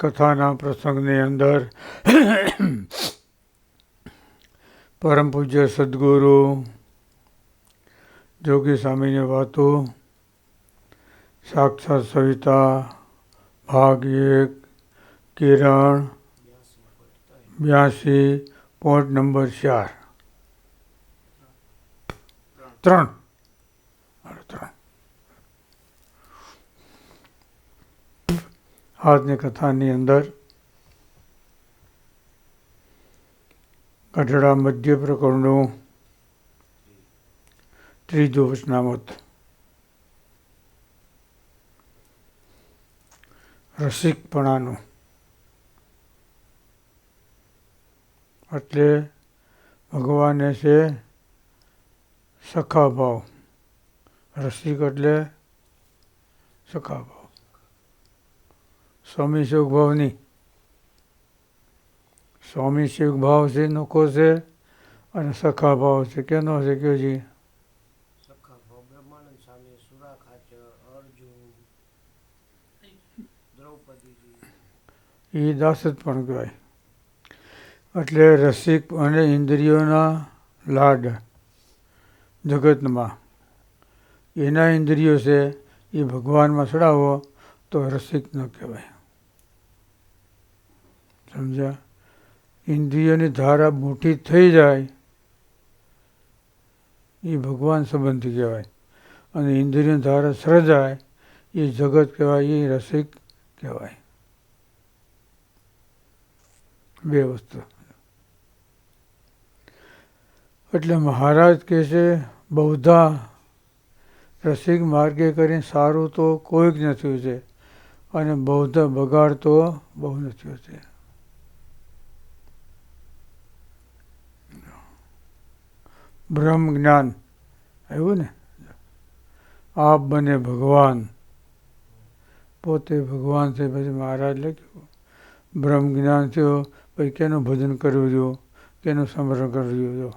કથાના પ્રસંગની અંદર પરમ પૂજ્ય સદગુરુ જોગી સ્વામીની વાતો, સાક્ષાત સવિતા, ભાગ એક, કિરણ, બ્યાસી પોઈન્ટ નંબર ચાર. ત્રણ અરે ત્રણ આજની કથાની અંદર ગઢડા મધ્ય પ્રકરણનું ત્રીજું વચનામત. રસિકપણાનું. એટલે ભગવાને છે સખા ભાવ રસિક એટલે સખા ભાવ સ્વામી સુખભાવની સ્વામી સુખ ભાવ છે નોખો છે અને સખા ભાવ છે. કેનો છે કયો જી સખા ભાવ બ્રહ્માનંદ સ્વામી સુરા ખાચર અર્જુન દ્રૌપદીજી. એ દાસત પણ કહેવાય. એટલે રસિક અને ઇન્દ્રિયોના લાડ જગતમાં. એના ઇન્દ્રિયો છે એ ભગવાનમાં ચડાવો તો રસિક ન કહેવાય. સમજ્યા? ઇન્દ્રિયોની ધારા મોટી થઈ જાય. એ ભગવાન સંબંધી કહેવાય. અને ઇન્દ્રિયોની ધારા સર્જાય, એ જગત કહેવાય, એ રસિક કહેવાય. બે વસ્તુ. એટલે મહારાજ કહે છે, બૌદ્ધા રસિક માર્ગે કરીને સારું તો કોઈક નથી છે. અને બૌદ્ધ બગાડતો બહુ નથી છે. બ્રહ્મ જ્ઞાન આવ્યું ને? આપ બને ભગવાન. પોતે ભગવાન છે, પછી મહારાજ લખ્યું. બ્રહ્મ જ્ઞાન થયો પછી કેનું ભજન કરવું જો કેનું સ્મરણ કરવું જો.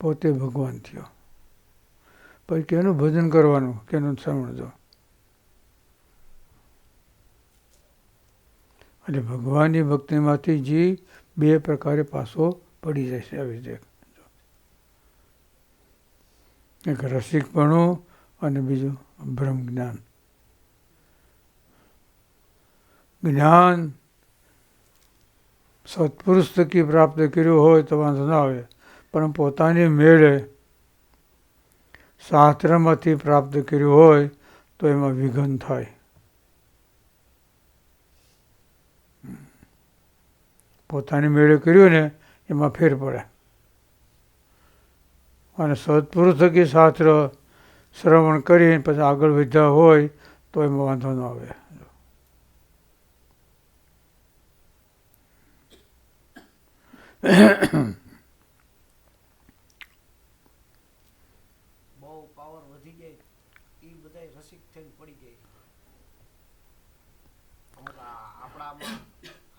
પોતે ભગવાન થયો. પછી કેનું ભજન કરવાનું? કેનું સ્મરણ એટલે ભગવાનની ભક્તિમાંથી જી બે પ્રકારે પાસો પડી જશે આવી રીતે. એક રસિકપણું અને બીજું બ્રહ્મ જ્ઞાન. જ્ઞાન સત્પુરુષ થકી પ્રાપ્ત કર્યું હોય તો વાંધો ના આવે, પણ પોતાની મેળે શાસ્ત્રમાંથી પ્રાપ્ત કર્યું હોય તો એમાં વિઘન થાય. પોતાની મેળે કર્યું ને, એમાં ફેર પડે. અને સત્પુરુષ થકી શાસ્ત્ર શ્રવણ કરી પછી આગળ વધ્યા હોય તો એમાં વાંધો ન આવે. બહુ પાવર વધી જાય એ બધાય રસિક થઈને પડી જાય અમુક આ- આપણામાં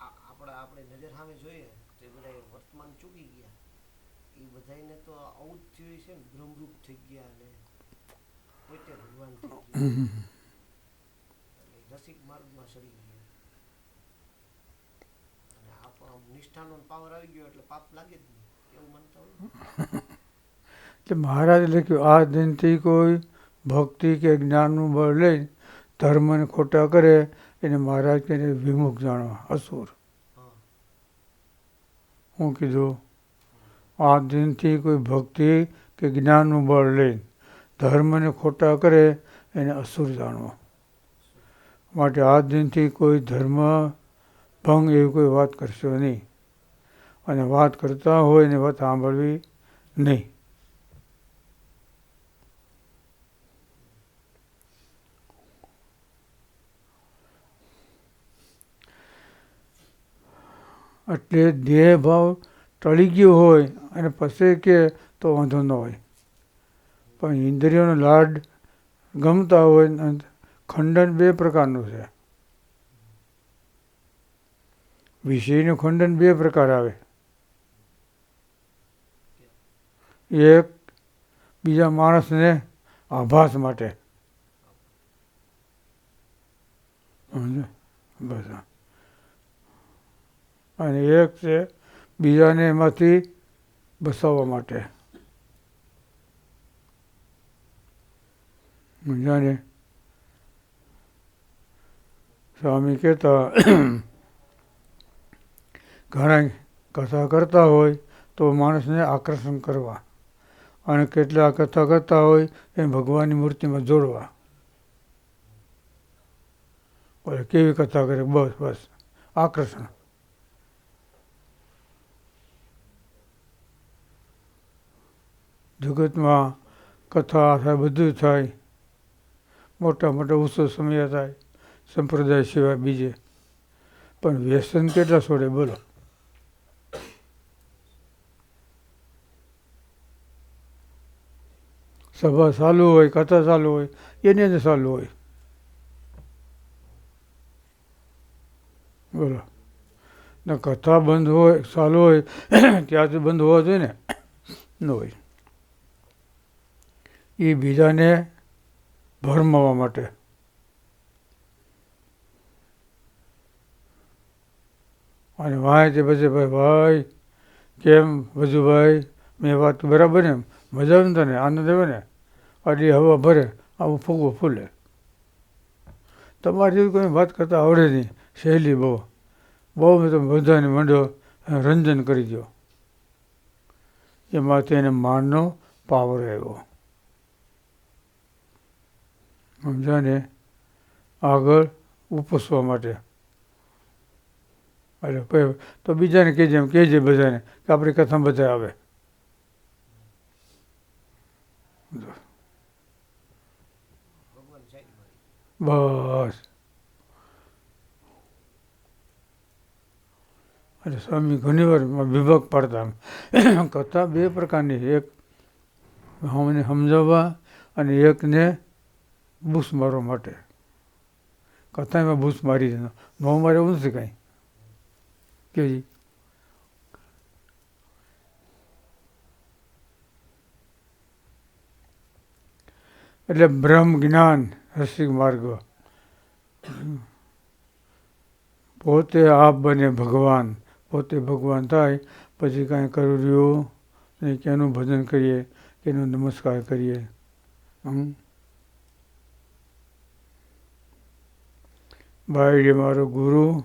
આ- આપણે આપણે નજર સામે જોઈએ તો એ બધા વર્તમાન ચૂકી ગયા એ બધાયને તો આવું છે ને બ્રહ્મરૂપ થઈ ગયા અને પોતે ભગવાન થઈ ગયા. રસિક માર્ગમાં સડી ગયા. અને આપણો નિષ્ઠાનો પાવર આવી ગયો એટલે પાપ લાગે જ નહીં એવું માનતા હોય. એટલે મહારાજે લખ્યું આ દિનથી કોઈ ભક્તિ કે જ્ઞાનનું બળ લઈ ધર્મને ખોટા કરે એને મહારાજ કે વિમુખ જાણવા અસુર. હું કીધું આ દિનથી કોઈ ભક્તિ કે જ્ઞાનનું બળ લઈને ધર્મને ખોટા કરે, એને અસુર જાણવો. માટે આ દિનથી કોઈ ધર્મ ભંગ એવી કોઈ વાત કરશો નહીં. અને વાત કરતા હોય એને વાત સાંભળવી નહીં. એટલે દેહ ભાવ ટળી ગયો હોય અને પછી કે તો વાંધો ન હોય. પણ ઇન્દ્રિયોનો લાડ ગમતા હોય ખંડન બે પ્રકારનું છે. વિષયનું ખંડન બે પ્રકાર આવે. એક બીજા માણસને આભાસ માટે. બસ. અને એક છે બીજાને એમાંથી બસાવવા માટે. જાણે સ્વામી કહેતા, ઘણા કથા કરતા હોય તો માણસને આકર્ષણ કરવા અને કેટલા કથા કરતા હોય એ ભગવાનની મૂર્તિમાં જોડવા. કેવી કથા કરે? બસ બસ. આકર્ષણ. જગતમાં કથા થાય, બધું થાય. મોટા મોટા ઉત્સવ સમય થાય, સંપ્રદાય સિવાય બીજે. પણ વ્યસન કેટલા છોડે, બોલો. સભા ચાલુ હોય, કથા ચાલુ હોય, એની અંદર ચાલુ હોય. બોલો. ને કથા બંધ હોય, ચાલુ હોય, ત્યાંથી બંધ હોવા જોઈએ ને? ન હોય. એ બીજાને ભરમાવા માટે. અને વાંચે પછી ભાઈ ભાઈ, કેમ વજુભાઈ મેં વાત બરાબર ને મજા આવે ને તને? આનંદ આવે ને? આટલી હવા ભરે, આવું ફૂગો ફૂલે. તમારી જેવી કોઈ વાત કરતા આવડે નહીં, સહેલી બહુ. બહુ મેં તમે બધાને મંડો રંજન કરી દો એમાંથી એને માનનો પાવર આવ્યો. સમજાને આગળ ઉપસવા માટે. અરે ભાઈ, તો બીજાને કહેજે, એમ કહેજે બધાને કે આપણી કથા બધા આવે. બસ. અરે સ્વામી, ઘણીવાર વિભાગ પાડતા કથા બે પ્રકારની એક અમને સમજાવવા અને એકને બૂસ મારવા માટે. કથામાં બૂસ મારી દે ન મારે એવું નથી કાંઈ. કે એટલે બ્રહ્મ જ્ઞાન રસિક માર્ગ. પોતે આપ બને ભગવાન. પોતે ભગવાન થાય, પછી કાંઈ કરવું રહ્યું નહીં કેનું ભજન કરીએ કેનો નમસ્કાર કરીએ. હમ? બાયડી મારો ગુરુ,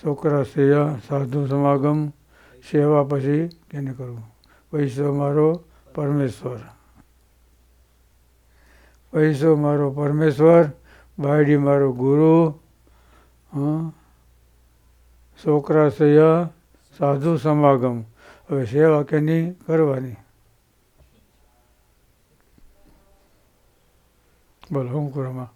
છોકરા સેવા સાધુ સમાગમ, સેવા પછી તેને કરવું પૈસો મારો પરમેશ્વર. પૈસો મારો પરમેશ્વર બાયડી મારો ગુરુ છોકરા સૈયા, સાધુ સમાગમ. હવે સેવા કેની કરવાની? બોલો, હું કરવામાં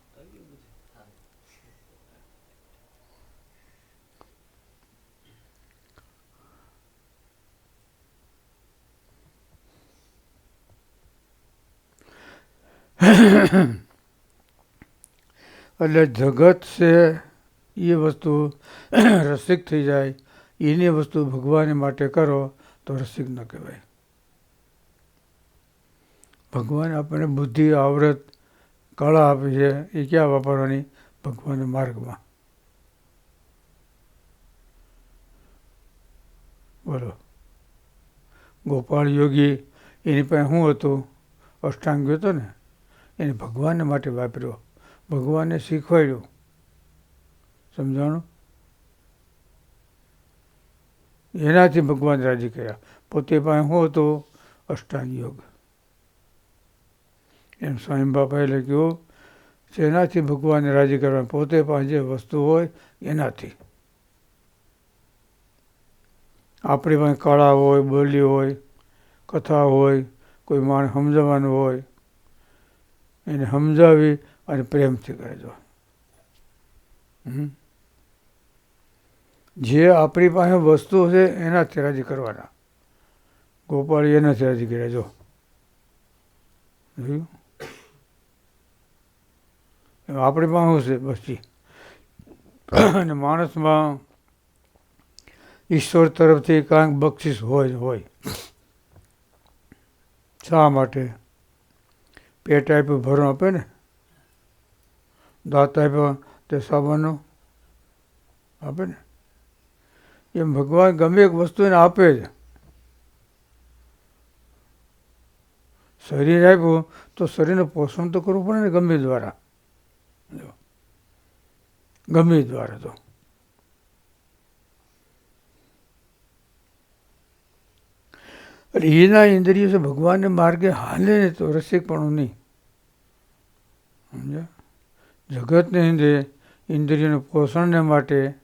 એટલે જગત છે એ વસ્તુ રસિક થઈ જાય, એની વસ્તુ ભગવાન માટે કરો તો રસિક ન કહેવાય. ભગવાન આપણને બુદ્ધિ આવડત કળા આપી છે, એ ક્યાં વાપરવાની? ભગવાનના માર્ગમાં. બોલો. ગોપાળ યોગી એની પાસે શું હતું? અષ્ટાંગ હતો ને? એને ભગવાન માટે વાપર્યો. ભગવાને શીખવાડ્યું. સમજાણું? એનાથી ભગવાન રાજી કર્યા. પોતે પાસે શું હતો? અષ્ટાંગ યોગ એમ સ્વામી બાપાએ લખ્યું, જેનાથી ભગવાનને રાજી કરવા પોતે પાસે જે વસ્તુ હોય, એનાથી. આપણી પાસે કળા હોય, બોલી હોય, કથા હોય, કોઈ માણસ સમજવાનું હોય એને સમજાવી અને પ્રેમથી કરજો. જે. આપણી પાસે વસ્તુ છે એના રાજી કરવાના. ગોપાળી એના રાજી કર્યા, જો. આપણી પાસે છે? બસથી અને માણસમાં ઈશ્વર તરફથી કાંઈક બક્ષિસ હોય હોય. શા માટે? પેટ આપ્યું ભરણ આપે ને? દાંત આપ્યો તે સાબાનો આપે ને? એમ ભગવાન ગમે એક વસ્તુ એને આપે જ. શરીર આપ્યું તો શરીરને પોષણ તો કરવું પડે ને ગમે દ્વારા. ગમે દ્વારા તો. એટલે એના ઇન્દ્રિયો છે, ભગવાનને માર્ગે હાલે ને તો રસિકપણું નહીં. સમજ્યા? જગતને ઇન્દ્રિય ઇન્દ્રિયોના પોષણને માટે,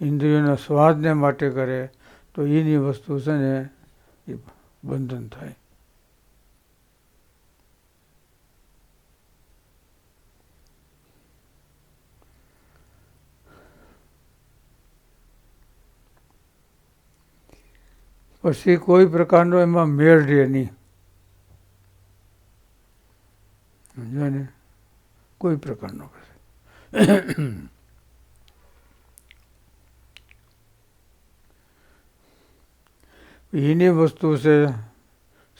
ઇન્દ્રિયોના સ્વાદને માટે કરે, તો એની વસ્તુ છે ને એ બંધન થાય. પછી કોઈ પ્રકારનો એમાં મેળ રહે નહીં. કોઈ પ્રકારનો એની વસ્તુ છે,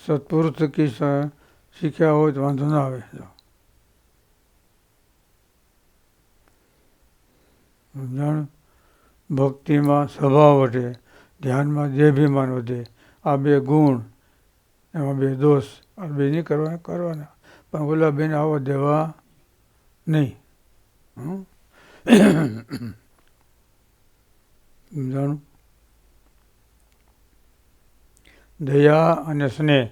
સત્પુરુષ થકી શીખ્યા હોય તો વાંધો ના આવે. સમજાણ ભક્તિમાં સ્વભાવ વધે. ધ્યાનમાં જે બી માનો વધે આ બે ગુણ, એમાં બે દોષ, આ બે નહીં કરવા કરવાના. પણ ઓલા બેન આવો દેવા નહીં? સમજાણું? દયા અને સ્નેહ,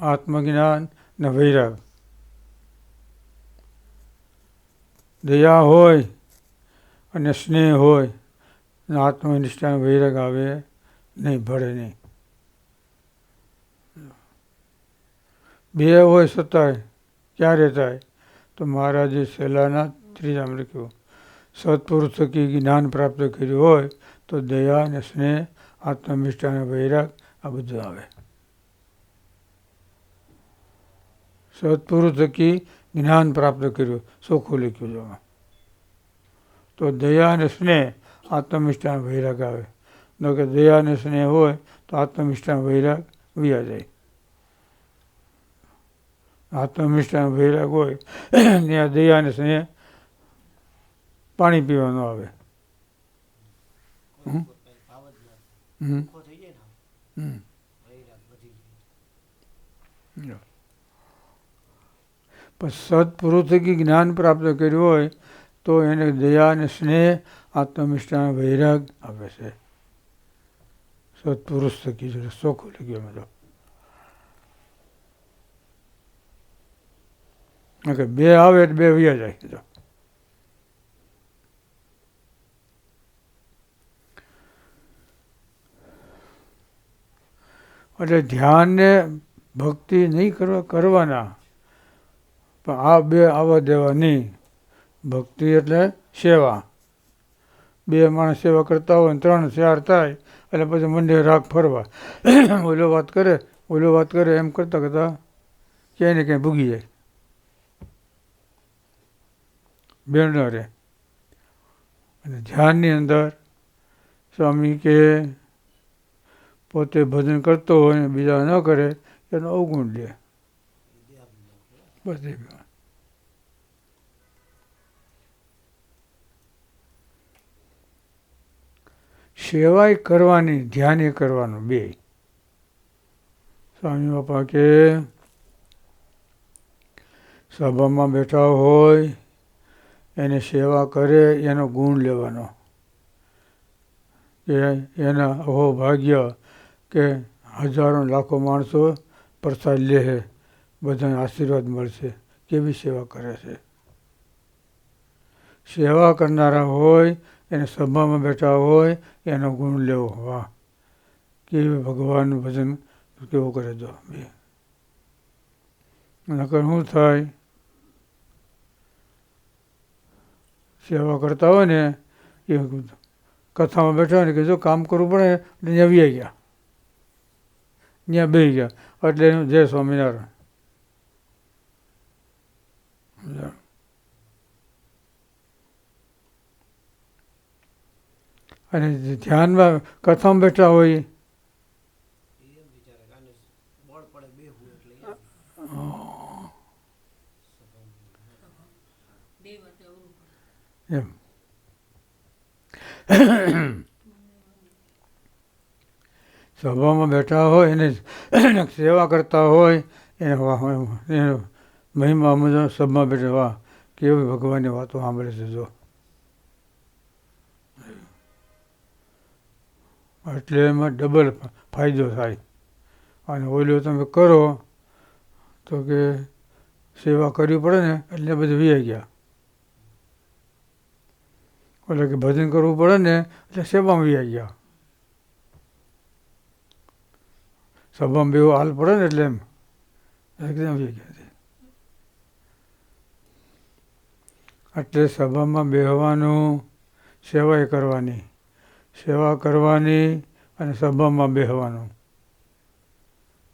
આત્મજ્ઞાન ને વૈરાગ. દયા હોય અને સ્નેહ હોય. આત્મનિષ્ઠા વૈરાગ આવે, નહીં, ભળે નહીં. બે હોય છતાંય ક્યારે થાય? તો મહારાજે છેલ્લાના ત્રીજામાં લખ્યું, સત્પુરુષ થકી જ્ઞાન પ્રાપ્ત કર્યું હોય, તો દયા અને સ્નેહ આત્મનિષ્ઠા અને વૈરાગ, આ બધું આવે. સત્પુરુષ થકી જ્ઞાન પ્રાપ્ત કર્યું, ચોખ્ખું લખ્યું છે તો દયા અને સ્નેહ આત્મનિષ્ઠા વૈરાગ આવે. જો કે દયા અને સ્નેહ હોય તો આત્મનિષ્ઠા વૈરાગ વ્યા જાય. આત્મનિષ્ઠા વૈરાગ હોય, ત્યાં દયા અને સ્નેહ પાણી પીવાનું આવે. પણ સત્પુરુષ થકી જ્ઞાન પ્રાપ્ત કર્યું હોય તો એને દયા અને સ્નેહ આત્મનિષ્ઠા અને વૈરાગ આપે છે. સત્પુરુષ થકી છે ચોખ્ખું લખ્યું મેં તો કે બે આવે બે વ્યા જાય. એટલે ધ્યાનને ભક્તિ નહીં કરવા કરવાના પણ આ બે આવવા દેવા નહીં ભક્તિ એટલે સેવા. બે માણસ સેવા કરતા હોય ને ત્રણ ચાર થાય, એટલે પછી મંડે રાખ ફરવા. ઓલો વાત કરે, ઓલો વાત કરે, એમ કરતાં કરતાં ક્યાંય ને ક્યાંય ભૂગી જાય. બેન ન રહે અને ધ્યાનની અંદર સ્વામી કે પોતે ભજન કરતો હોય બીજા ન કરે, એનો અવગુણ લે. બસ સેવાય કરવાની, ધ્યાને કરવાનું બે. સ્વામી બાપા કે, સભામાં બેઠા હોય, એને સેવા કરે, એનો ગુણ લેવાનો. કે એના અહો ભાગ્ય કે હજારો લાખો માણસો પ્રસાદ લે છે બધાને આશીર્વાદ મળશે, કેવી સેવા કરે છે? સેવા કરનારા હોય એને સભામાં બેઠા હોય, એનો ગુણ લેવો વાહ કે ભગવાનનું ભજન કેવું કરે જો બે. નકર શું થાય? સેવા કરતા હોય ને, એ કથામાં બેઠા હોય ને કે જો કામ કરવું પડે, એટલે ત્યાં વ્યાઈ ગયા. ત્યાં બે ગયા. એટલે જય સ્વામિનારાયણ. અને ધ્યાનમાં કથામાં બેઠા હોય. એમ. સભામાં બેઠા હોય એને સેવા કરતા હોય એને મહિમા મુજબ સભામાં બેઠા. કેવી ભગવાનની વાતો સાંભળે છે જો. એટલે એમાં ડબલ ફાયદો થાય. અને ઓઈલો તમે કરો, તો કે સેવા કરવી પડે ને, એટલે બધું વ્યાઈ ગયા. એટલે કે ભજન કરવું પડે ને, એટલે સેવામાં વ્યાઈ ગયા. સભામાં બેવો હાલ પડે ને એટલે એમ. એકદમ વી ગયા એટલે સભામાં બેહવાનું, સેવાય કરવાની. સેવા કરવાની અને સભામાં બેહવાનું.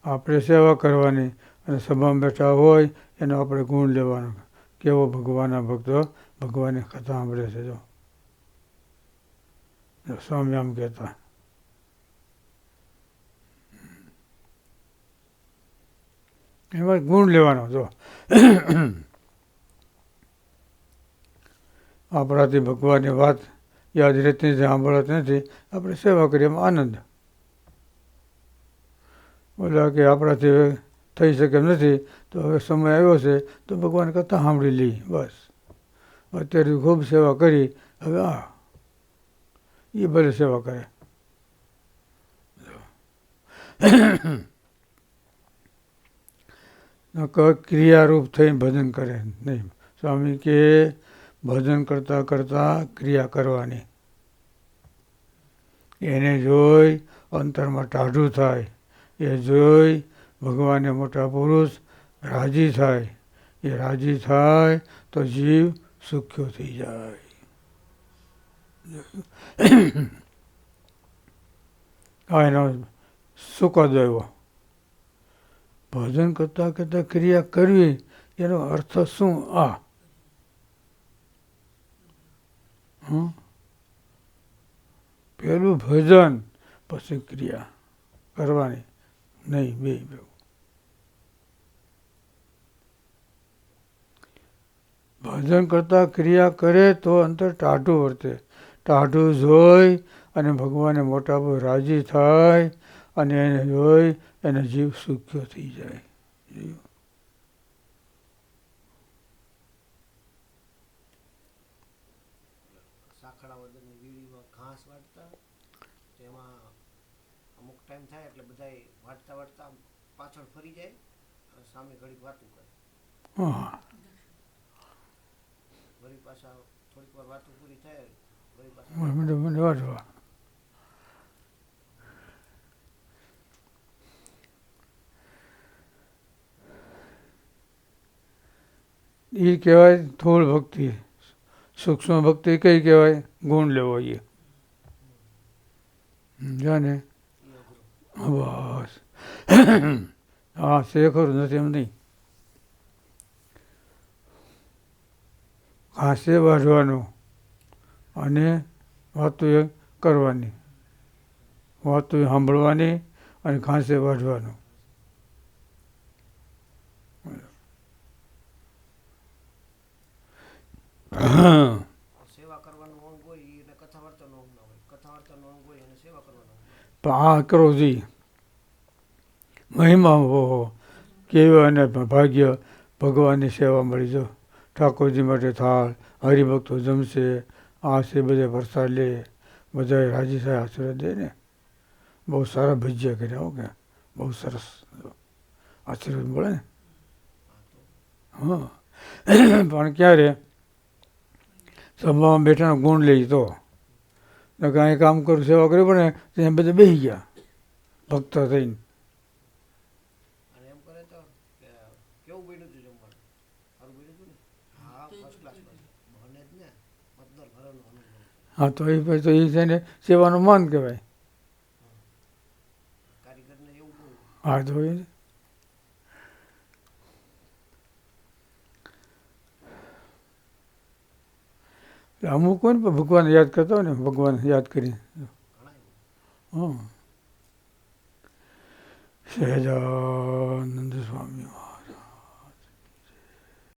આપણે સેવા કરવાની અને સભામાં બેઠા હોય એનો આપણે ગુણ લેવાનો. કેવો ભગવાનના ભક્તો, ભગવાનની કથા સાંભળે છે જો. સ્વામી આમ કહેતા. એમાં ગુણ લેવાનો જો. આપણાથી ભગવાનની વાત યાદ રહેતી નથી સાંભળતી નથી. આપણે સેવા કરીએ એમાં આનંદ. બોલા કે આપણાથી થઈ શકે નથી, તો હવે સમય આવ્યો છે, તો ભગવાન કથા સાંભળી લઈ બસ. અત્યારે ખૂબ સેવા કરી, હવે આ. એ ભલે સેવા કરે. ક્રિયારૂપ થઈને ભજન કરે. નહીં. સ્વામી કે, ભજન કરતાં કરતાં ક્રિયા કરવાની. એને જોઈ અંતરમાં ટાઢું થાય. એ જોઈ ભગવાનને મોટા પુરુષ રાજી થાય. એ રાજી થાય તો જીવ સુખ્યો થઈ જાય. આ એનો એવો ભજન કરતાં કરતાં ક્રિયા કરવી, એનો અર્થ શું? આ. હં? પેલું ભજન પછી ક્રિયા કરવાની. નહીં, બે બે ભજન કરતાં ક્રિયા કરે તો અંતર ટાઢું વર્તે. ટાઢું જોઈ અને ભગવાને મોટા બહુ રાજી થાય અને એને જોઈ એને જીવ સુખ્યો થઈ જાય. જીવ પાછળ ફરી જાય સામે ઘડીક વાતું કરે. વળી પાછા થોડીક વાર વાતું પૂરી થાય વળી પાછા એ કહેવાય થોડ ભક્તિ. સૂક્ષ્મ ભક્તિ કઈ કહેવાય? ગુણ લેવો એ જાને. બસ. હા શેખર ખરું નથી એમ નહીં ઘાસે વાઢવાનું અને વાતો એ કરવાની. વાતો એ સાંભળવાની અને ઘાસે વાઢવાનું. પણ આ કરવો જી. મહિમા હો, કેવા અને ભાગ્ય ભગવાનની સેવા મળી જો. ઠાકોરજી માટે થાળ, હરિભક્તો જમશે આ છે બધે વરસાદ લે બધા રાજી થાય આશીર્વાદ દે ને. બહુ સારા ભજીયા કર્યા હો કે, બહુ સરસ. આશીર્વાદ મળે ને? હા. પણ ક્યારે? સભામાં બેઠાનો ગુણ લઈ તો. કાંઈ કામ કરું, સેવા કરી પણ ત્યાં બધા બેસી ગયા. ભક્ત થઈને અને એમ કરે તો કે કેવું બન્યું હતું જમવાનું સારું બન્યું હતું ને હા ફર્સ્ટ ક્લાસ બને જ ને પંદર ઘરનો અનુભવ હા તો એ પછી તો એ છે ને સેવાનું માન કહેવાય. હા તો એ. અમુક હોય ને ભગવાન યાદ કરતા હોય ને ભગવાન યાદ કરી. હા. સહેજાનંદ સ્વામી